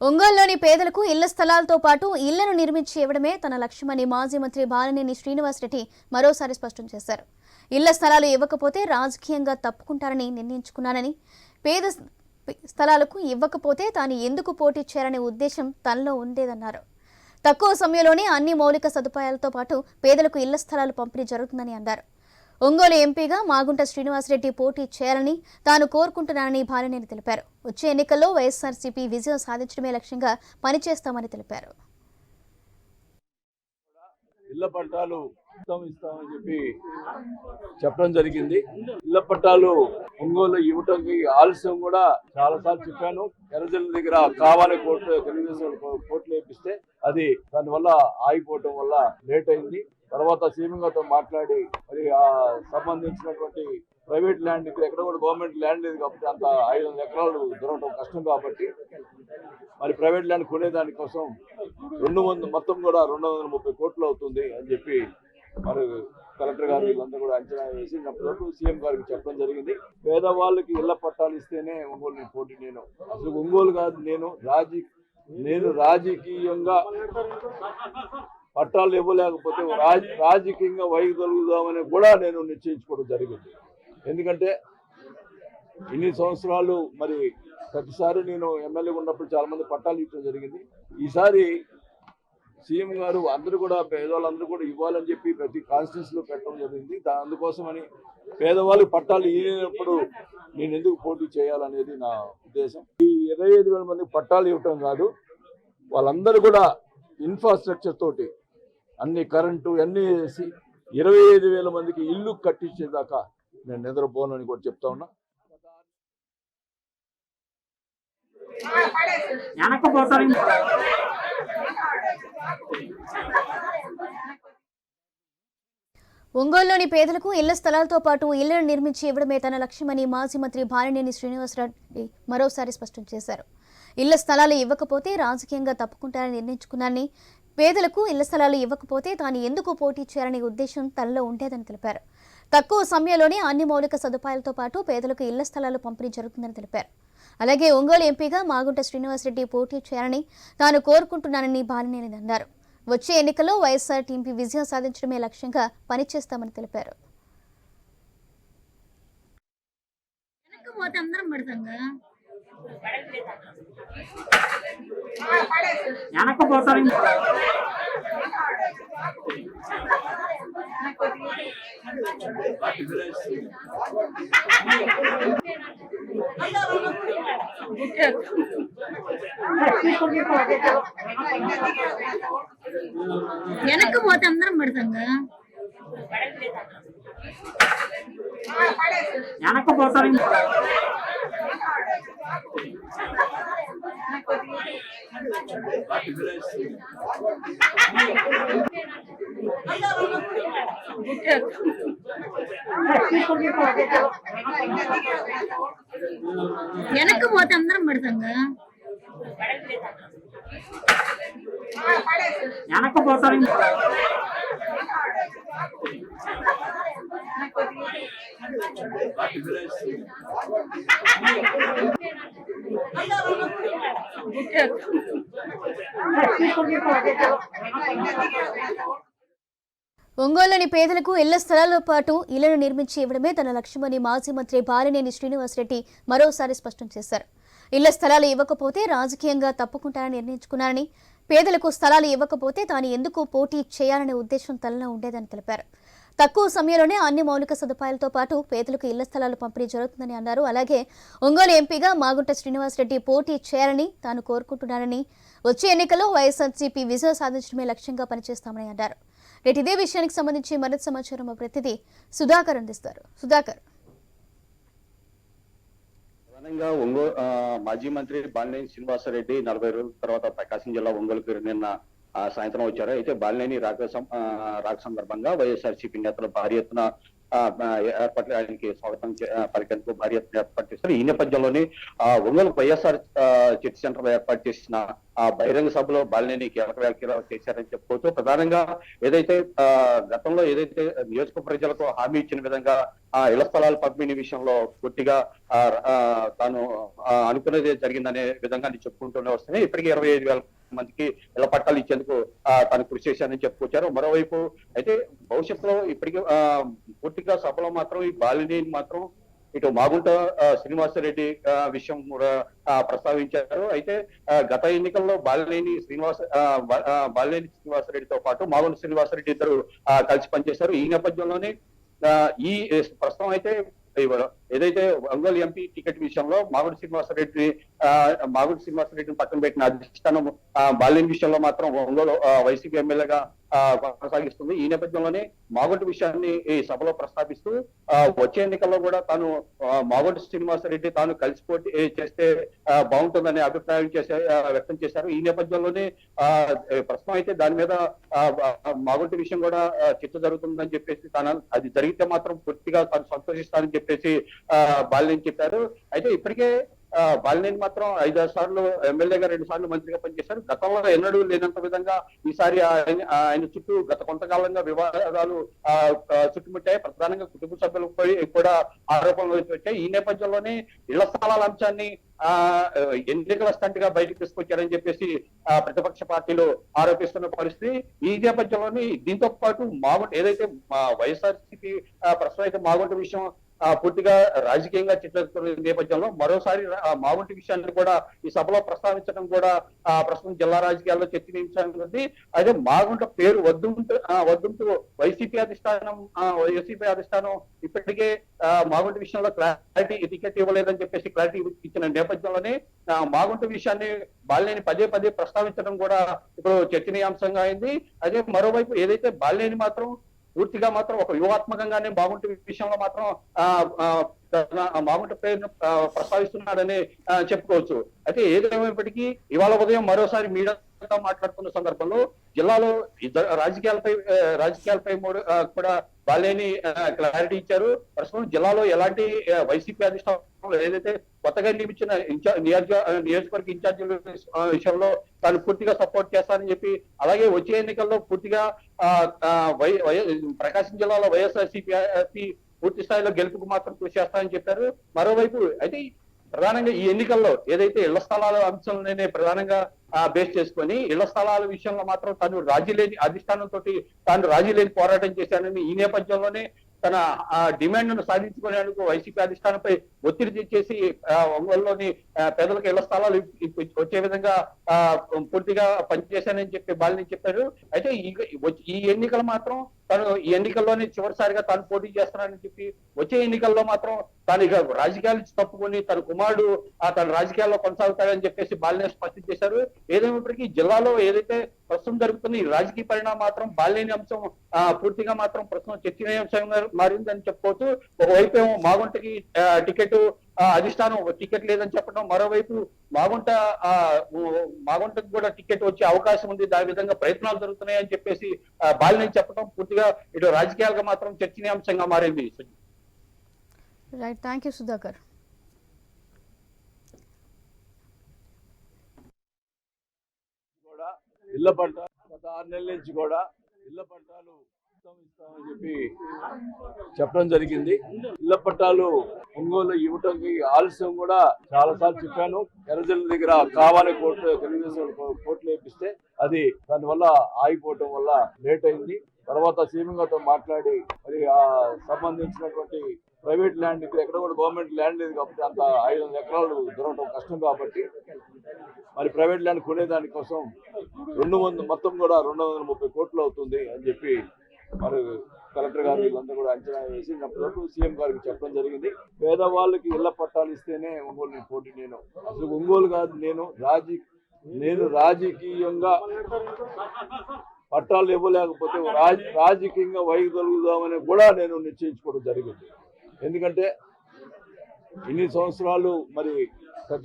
ఒంగోలులోని పేదలకు ఇళ్ళ స్థలాలతో పాటు ఇళ్ళను నిర్మించి ఇవ్వడమే తన లక్ష్యమని మాజీ మంత్రి బాలినేని శ్రీనివాసరెడ్డి మరోసారి స్పష్టం చేశారు. ఇళ్ళ స్థలాలు ఇవ్వకపోతే రాజకీయంగా తప్పుకుంటారని నిర్ణయించుకున్నానని పేద స్థలాలకు ఇవ్వకపోతే తాను ఎందుకు పోటీ చేయాలనే ఉద్దేశం తనలో ఉండేదన్నారు. తక్కువ సమయంలోనే అన్ని మౌలిక సదుపాయాలతో పాటు పేదలకు ఇళ్ళ స్థలాలు పంపిణీ జరుగుతుందని అన్నారు. ఒంగోలు ఎంపీగా మాగుంట శ్రీనివాసరెడ్డి పోటీ చేయాలని తాను కోరుకుంటున్నానని బాలినేని తెలిపారు. వచ్చే ఎన్నికల్లో వైఎస్ఆర్సీపీ విజయం సాధించడమే లక్ష్యంగా పనిచేస్తామని తెలిపారు. ఇళ్ళ పట్టాలు ఇస్తామని చెప్పి చెప్పడం జరిగింది. ఇళ్ళ పట్టాలు ఒంగోలు ఇవ్వటానికి ఆలస్యం కూడా చాలా సార్లు చెప్పాను. ఎర్రజల్ల దగ్గర కావాలి కోర్టు తెలుగుదేశం కోర్టులో వేపిస్తే అది దానివల్ల ఆగిపోవటం వల్ల లేట్ అయింది. తర్వాత సీఎం గారితో మాట్లాడి మరి ఆ సంబంధించినటువంటి ప్రైవేట్ ల్యాండ్ ఇక్కడ ఎక్కడ కూడా గవర్నమెంట్ ల్యాండ్ లేదు కాబట్టి అంత ఐదు వందల ఎకరాలు దొరకడం కష్టం కాబట్టి మరి ప్రైవేట్ ల్యాండ్ కొనేదానికోసం రెండు వందల మొత్తం కూడా రెండు వందల ముప్పై కోట్లు అవుతుంది అని చెప్పి మరి కలెక్టర్ గారు వీళ్ళందరూ కూడా అంచనా వేసి సీఎం గారికి చెప్పడం జరిగింది. పేదవాళ్ళకి ఇళ్ళ పట్టాలు ఇస్తేనే ఒంగోలు నేను పోటీ నేను. అసలు ఒంగోలు కాదు నేను రాజీ నేను రాజకీయంగా పట్టాలు ఇవ్వలేకపోతే రాజ రాజకీయంగా వైదొలుగుదామని కూడా నేను నిశ్చయించుకోవడం జరిగింది. ఎందుకంటే ఇన్ని సంవత్సరాలు మరి ప్రతిసారి నేను ఎమ్మెల్యే ఉన్నప్పుడు చాలా మంది పట్టాలు ఇవ్వడం జరిగింది. ఈసారి సీఎం గారు అందరూ కూడా పేదవాళ్ళందరూ కూడా ఇవ్వాలని చెప్పి ప్రతి కాన్స్టిట్యూన్స్లో పెట్టడం జరిగింది. దా అందుకోసమని పేదవాళ్ళకి పట్టాలు ఇవ్వనప్పుడు నేను ఎందుకు పోటీ చేయాలనేది నా ఉద్దేశం. ఈ ఇరవై ఐదు వేల మంది పట్టాలు ఇవ్వటం కాదు వాళ్ళందరూ కూడా ఇన్ఫ్రాస్ట్రక్చర్ తోటి అన్ని కరెంటు అన్ని వేసి ఇరవై ఐదు వేల మందికి ఇల్లు కట్టించేదాకా నేను నిద్రపోనని కూడా చెప్తా ఉన్నా. ఒంగోలులోని పేదలకు ఇళ్ళ స్థలాలతో పాటు ఇళ్ళను నిర్మించి ఇవ్వడమే తన లక్ష్యమని మాజీ మంత్రి బాలినేని శ్రీనివాసరెడ్డి మరోసారి స్పష్టం చేశారు. ఇళ్ళ స్థలాలు ఇవ్వకపోతే రాజకీయంగా తప్పుకుంటారని నిర్ణయించుకున్నారని పేదలకు ఇళ్ళ స్థలాలు ఇవ్వకపోతే తాను ఎందుకు పోటీ చేయాలనే ఉద్దేశం తనలో ఉండేదని తెలిపారు. తక్కువ సమయంలోనే అన్ని మౌలిక సదుపాయాలతో పాటు పేదలకు ఇళ్ళ స్థలాలు పంపిణీ జరుగుతుందని తెలిపారు. అలాగే ఒంగోలు ఎంపీగా మాగుంట శ్రీనివాసరెడ్డి పోటీ చేయాలని తాను కోరుకుంటున్నానని బాలినేని అన్నారు. వచ్చే ఎన్నికల్లో వైఎస్ఆర్ టీంపీ విజయం సాధించడమే లక్ష్యంగా పనిచేస్తామని తెలిపారు. పోతే అందరం పెడతాం కదా. எனக்கு பொறுத்தவரைக்கும் எனக்கு போத்து அந்தரம் படுத்தாங்க. எனக்கு பொறுத்தவரைக்கும் పోతే అందరం పడతాంగా వెనక్కి పోతారు ఒంగోలులోని పేదలకు ఇళ్ళ స్థలాలతో పాటు ఇళ్ళను నిర్మించి ఇవ్వడమే తన లక్ష్యమని మాజీ మంత్రి బాలినేని శ్రీనివాసరెడ్డి మరోసారి స్పష్టం చేశారు. ఇళ్ళ స్థలాలు ఇవ్వకపోతే రాజకీయంగా తప్పుకుంటారని నిర్ణయించుకున్నారని పేదలకు స్థలాలు ఇవ్వకపోతే తాను ఎందుకు పోటీ చేయాలనే ఉద్దేశం తనలో ఉండేదని తెలిపారు. తక్కువ సమయంలోనే అన్ని మౌలిక సదుపాయాలతో పాటు పేదలకు ఇళ్ళ స్థలాలు పంపిణీ జరుగుతుందని అన్నారు. అలాగే ఒంగోలు ఎంపీగా మాగుంట శ్రీనివాసరెడ్డి పోటీ చేయాలని తాను కోరుకుంటున్నానని వచ్చే ఎన్నికల్లో వైఎస్ఆర్సీపీ విజయం సాధించడమే లక్ష్యంగా పనిచేస్తామని అన్నారు. రేటు ఇదే విషయానికి సంబంధించి మరింత సమాచారం మా ప్రతినిధి సుధాకర్ అందిస్తారు. సుధాకర్. ప్రధానంగా ఒంగోలు మాజీ మంత్రి బాలినేని శ్రీనివాసరెడ్డి నలభై రోజుల తర్వాత ప్రకాశం జిల్లా ఒంగోలుకు నిన్న ఆ, సాయంత్రం వచ్చారు. అయితే బాలినేని రాక రాక సందర్భంగా వైఎస్ఆర్సీపీ నేతలు భారీ ఎత్తున ఏర్పాట్లు ఆయనకి స్వాగతం చే- పలికేందుకు భారీ ఎత్తున ఏర్పాటు చేస్తారు ఈ నేపథ్యంలోనే ఆ, ఒంగోలు వైఎస్ఆర్ ఆ, చర్చ్ సెంటర్లో ఏర్పాటు చేసిన ఆ బహిరంగ సభలో బాలినేని కీలక వ్యాఖ్యలు చేశారని చెప్పుకోవచ్చు. ప్రధానంగా ఏదైతే ఆ, గతంలో ఏదైతే నియోజక ప్రజలకు హామీ ఇచ్చిన విధంగా ఆ ఇళ్ళ స్థలాల పంపిణీ విషయంలో పూర్తిగా తాను ఆ, అనుకున్నది జరిగిందనే విధంగా నేను చెప్పుకుంటూనే వస్తున్నాయి. ఇప్పటికీ ఇరవై ఐదు వేల మందికి ఇలా పట్టాలు ఇచ్చేందుకు తను కృషి చేశానని చెప్పుకొచ్చారు. మరోవైపు అయితే భవిష్యత్తులో ఇప్పటికీ పూర్తిగా సభలో మాత్రం ఈ బాలిని మాత్రం ఇటు మాగుంట శ్రీనివాస శ్రీనివాసరెడ్డి విషయం కూడా ప్రస్తావించారు. అయితే గత ఎన్నికల్లో బాలినేని శ్రీనివాస బాలినేని శ్రీనివాసరెడ్డితో పాటు మాగుంట శ్రీనివాసరెడ్డి ఇద్దరు కలిసి పనిచేశారు. ఈ నేపథ్యంలోనే ఈ ప్రస్తుతం అయితే ఇవ్వడం. ఏదైతే ఒంగోలు ఎంపీ టికెట్ విషయంలో మాగుడి శ్రీనివాసరెడ్డి ఆ, మాగుడి శ్రీనివాసరెడ్డిని పక్కన పెట్టిన అధిష్టానం ఆ, విషయంలో మాత్రం ఒంగోలు వైసీపీ ఎమ్మెల్యేగా కొనసాగిస్తుంది. ఈ నేపథ్యంలోనే మాగుంటి విషయాన్ని ఈ సభలో ప్రస్తావిస్తూ వచ్చే ఎన్నికల్లో కూడా తాను ఆ, శ్రీనివాస శ్రీనివాసరెడ్డి తాను కలిసి పోటీ చేస్తే బాగుంటుందనే అభిప్రాయం చేసే వ్యక్తం చేశారు. ఈ నేపథ్యంలోనే ఆ, ప్రస్తుతం అయితే దాని మీద ఆ, మాగుంటి విషయం కూడా ఆ, చర్చ జరుగుతుందని చెప్పేసి తాను అది జరిగితే మాత్రం పూర్తిగా తాను సంతోషిస్తానని చెప్పేసి ఆ, బాలినేని చెప్పారు. అయితే ఇప్పటికే బాలినేని మాత్రం ఐదారు సార్లు ఎమ్మెల్యేగా రెండు సార్లు మంత్రిగా పనిచేశారు. గతంలో ఎన్నడూ లేనంత విధంగా ఈసారి ఆయన ఆయన చుట్టూ గత కొంతకాలంగా వివాదాలు ఆ, చుట్టుముట్టాయి. ప్రధానంగా కుటుంబ సభ్యులపై కూడా ఆరోపణలు వచ్చాయి. ఈ నేపథ్యంలోనే ఇళ్ళ స్థలాల అంశాన్ని ఆ ఎన్నికల స్టంట్గా బయటకు తీసుకొచ్చారని చెప్పేసి ఆ, ప్రతిపక్ష పార్టీలు ఆరోపిస్తున్న పరిస్థితి. ఈ నేపథ్యంలోనే దీంతో పాటు మాగుంట ఏదైతే మా వైఎస్ఆర్సీపీ ప్రస్తుతం అయితే మాగుంట విషయం పూర్తిగా రాజకీయంగా చిత్రీకరిస్తున్న నేపథ్యంలో మరోసారి ఆ, మాగుంటి విషయాన్ని కూడా ఈ సభలో ప్రస్తావించడం కూడా ఆ, ప్రస్తుతం జిల్లా రాజకీయాల్లో చర్చనీయాంశంగా అయితే మాగుంట పేరు వద్దుంటూ వద్దుంటూ వైసీపీ అధిష్టానం ఆ, వైసీపీ అధిష్టానం ఇప్పటికే మాగుంట విషయంలో క్లారిటీ టికెట్ ఇవ్వలేదని చెప్పేసి క్లారిటీ ఇచ్చిన నేపథ్యంలోనే మాగుంట విషయాన్ని బాలినేని పదే పదే ప్రస్తావించడం కూడా ఇప్పుడు చర్చనీయాంశంగా అయింది. అదే మరోవైపు ఏదైతే బాలినేని మాత్రం పూర్తిగా మాత్రం ఒక వ్యూహాత్మకంగానే బాగుంటే విషయంలో మాత్రం ఆ, మాగుంట పేరును ప్రస్తావిస్తున్నాడని ఆ, చెప్పుకోవచ్చు. అయితే ఏదేమైనప్పటికీ ఇవాళ ఉదయం మరోసారి గా మాట్లాడుతున్న సందర్భంలో జిల్లాలో ఇద్దరు రాజకీయాలపై రాజకీయాలపై మూడు కూడా బాలేని క్లారిటీ ఇచ్చారు. ప్రస్తుతం జిల్లాలో ఎలాంటి వైసీపీ అధిష్టానంలో ఏదైతే కొత్తగా నియమించిన నియోజక నియోజకవర్గ ఇన్ఛార్జీల విషయంలో తాను పూర్తిగా సపోర్ట్ చేస్తానని చెప్పి అలాగే వచ్చే ఎన్నికల్లో పూర్తిగా వై వై- ప్రకాశం జిల్లాలో వైఎస్ఆర్సీపీ పూర్తి స్థాయిలో గెలుపుకు మాత్రం కృషి చేస్తానని చెప్పారు. మరోవైపు అయితే ప్రధానంగా ఈ ఎన్నికల్లో ఏదైతే ఇళ్ళ స్థలాల అంశంలోనే ప్రధానంగా బేస్ చేసుకొని ఇళ్ళ స్థలాల విషయంలో మాత్రం తను రాజీ లేని అధిష్టానంతో తాను రాజీ లేని పోరాటం చేశానని ఈ నేపథ్యంలోనే తన ఆ డిమాండ్ను సాధించుకునేందుకు వైసీపీ అధిష్టానంపై ఒత్తిడి తెచ్చేసి ఒంగోలులోని పేదలకు ఇళ్ళ స్థలాలు వచ్చే విధంగా పూర్తిగా పనిచేశానని చెప్పి బాలిని చెప్పారు. అయితే ఈ ఎన్నికలు మాత్రం తను ఈ ఎన్నికల్లోనే చివరిసారిగా తాను పోటీ చేస్తున్నానని చెప్పి వచ్చే ఎన్నికల్లో మాత్రం తాను ఇక తప్పుకొని తన కుమారుడు ఆ తన రాజకీయాల్లో కొనసాగుతాడని చెప్పేసి బాలినే స్పష్టం చేశారు. ఏదేమైనప్పటికీ జిల్లాలో ఏదైతే ప్రస్తుతం జరుగుతుంది ఈ రాజకీయ పరిణామం మాత్రం బాలినేని అంశం పూర్తిగా మాత్రం ప్రస్తుతం చర్చనీయాంశంగా మారిందని చెప్పుకోవచ్చు. ఒకవైపు ఏమో మాగుంటకి టికెట్ అధిష్టానం టికెట్ లేదని చెప్పడం మరోవైపు మాగుంట ఆ, మాగుంటకు కూడా టికెట్ వచ్చే అవకాశం ఉంది దాని విధంగా ప్రయత్నాలు జరుగుతున్నాయని చెప్పేసి ఆ, బాలినేని చెప్పడం పూర్తిగా ఇటు రాజకీయాలుగా మాత్రం చర్చనీయాంశంగా మారింది. రైట్ థ్యాంక్ యూ సుధాకర్ కూడా ఇళ్ళ పట్ట గత ఆరు నెలల నుంచి కూడా ఇళ్ళ పట్టాలు ఇస్తాం ఇస్తామని చెప్పి చెప్పడం జరిగింది. ఇళ్ళ పట్టాలు ఒంగోలు ఇవ్వటానికి ఆలస్యం కూడా చాలా సార్లు చెప్పాను. ఎర్రజల్ల దగ్గర కావాలి కోర్టు తెలుగుదేశం కో- కోర్టులో వేపిస్తే అది దానివల్ల ఆగిపోవటం వల్ల లేట్ అయింది. తర్వాత సీఎం గారితో మాట్లాడి మరి ఆ సంబంధించినటువంటి ప్రైవేట్ ల్యాండ్ ఇక్కడ ఎక్కడ కూడా గవర్నమెంట్ ల్యాండ్ లేదు కాబట్టి అంత ఐదు వందల ఎకరాలు దొరకడం కష్టం కాబట్టి మరి ప్రైవేట్ ల్యాండ్ కొనేదానికోసం రెండు వందల మొత్తం కూడా రెండు వందల ముప్పై కోట్లు అవుతుంది అని చెప్పి మరి కలెక్టర్ గారు వీళ్ళంతా కూడా అంచనా వేసి సీఎం గారికి చెప్పడం జరిగింది. పేదవాళ్ళకి ఇళ్ళ పట్టాలు ఇస్తేనే ఒంగోలు నేను పోటీ నేను. అసలు ఒంగోలు కాదు నేను రాజీ నేను రాజకీయంగా పట్టాలు ఇవ్వలేకపోతే రాజ రాజకీయంగా వైదొలుగుదామని కూడా నేను నిశ్చయించుకోవడం జరిగింది. ఎందుకంటే ఇన్ని సంవత్సరాలు మరి